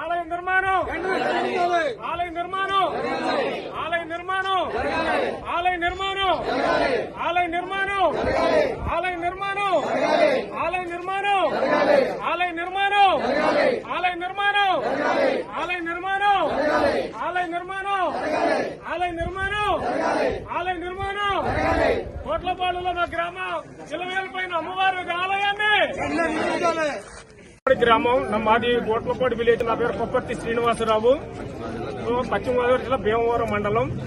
ఆలయ నిర్మాణం ఆలయ నిర్మాణం ఆలయ నిర్మాణం ఆలయ నిర్మాణం ఆలయ నిర్మాణం ఆలయ నిర్మాణం ఆలయ నిర్మాణం ఆలయ నిర్మాణం ఆలయ నిర్మాణం ఆలయ నిర్మాణం ఆలయ నిర్మాణం ఆలయ నిర్మాణం ఆలయ నిర్మాణం కోట్లపాడులో మా గ్రామం చిలవేలపైన అమ్మవారి ఆలయాన్ని గ్రామం నా మాది గోట్లపాడు విలేజ్ నా పేరు కొప్పర్తి శ్రీనివాసరావు. పశ్చిమ గోదావరి జిల్లా భీమవరం మండలం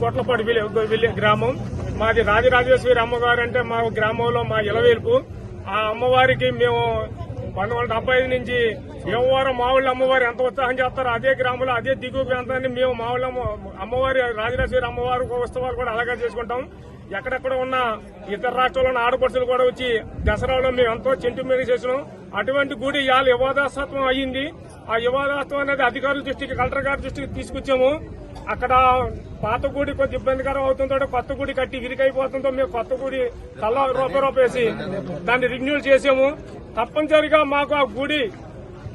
కోట్లపాడు విలే గ్రామం. మాది రాజరాజేశ్వరి అమ్మగారు అంటే మా గ్రామంలో మా ఇలవేల్పు. ఆ అమ్మవారికి మేము పంతొమ్మిది వందల డెబ్బై ఐదు నుంచి భీమవరం మావుళ్ళ అమ్మవారు ఎంత ఉత్సాహం చేస్తారో అదే గ్రామంలో అదే దిగువ ప్రాంతాన్ని మేము మావుళ్ళ అమ్మ- అమ్మవారి రాజరాజేశ్వరి అమ్మవారి ఉత్సవాలు కూడా అలాగే చేసుకుంటాం. ఎక్కడెక్కడ ఉన్న ఇతర రాష్ట్రాల్లో ఉన్న ఆడపడుచులు కూడా వచ్చి దసరాలో మేము ఎంతో చెంటు చేసినాం. అటువంటి గుడి ఇవాళ యువాదాసత్వం అయ్యింది. ఆ యువాదాసత్వం అనేది అధికారుల దృష్టికి కలెక్టర్ గారి దృష్టికి తీసుకొచ్చాము. అక్కడ పాత గుడి కొద్ది ఇబ్బందికరం అవుతుందో కొత్త గుడి కట్టి విరికైపోతుందో మేము కొత్త గుడి తల రూప రూపేసి దాన్ని రిన్యూల్ చేసాము. తప్పనిసరిగా మాకు ఆ గుడి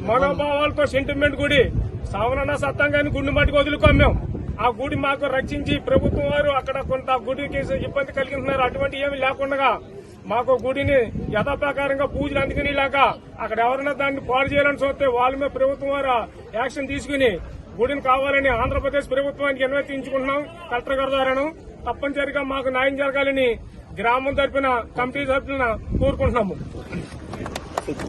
మనోభావాలతో సెంటిమెంట్ గుడి సావనన్న సత్తంగాని గుండు మట్టికి వదులుకోం మేము. ఆ గుడి మాకు రక్షించి ప్రభుత్వం వారు అక్కడ కొంత గుడికి ఇబ్బంది కలిగిస్తున్నారు అటువంటి ఏమి లేకుండా మాకు గుడిని యథాప్రకారంగా పూజలు అందుకునేలాగా అక్కడ ఎవరైనా దాన్ని పాడు చేయాలని చూస్తే వాళ్ళ మీద ప్రభుత్వం వారు యాక్షన్ తీసుకుని గుడిని కావాలని ఆంధ్రప్రదేశ్ ప్రభుత్వానికి విన్నవించుకుంటున్నాం కలెక్టర్ గారి ద్వారాను తప్పనిసరిగా మాకు న్యాయం జరగాలని గ్రామం తరపున కమిటీ తరపున కోరుకుంటున్నాము.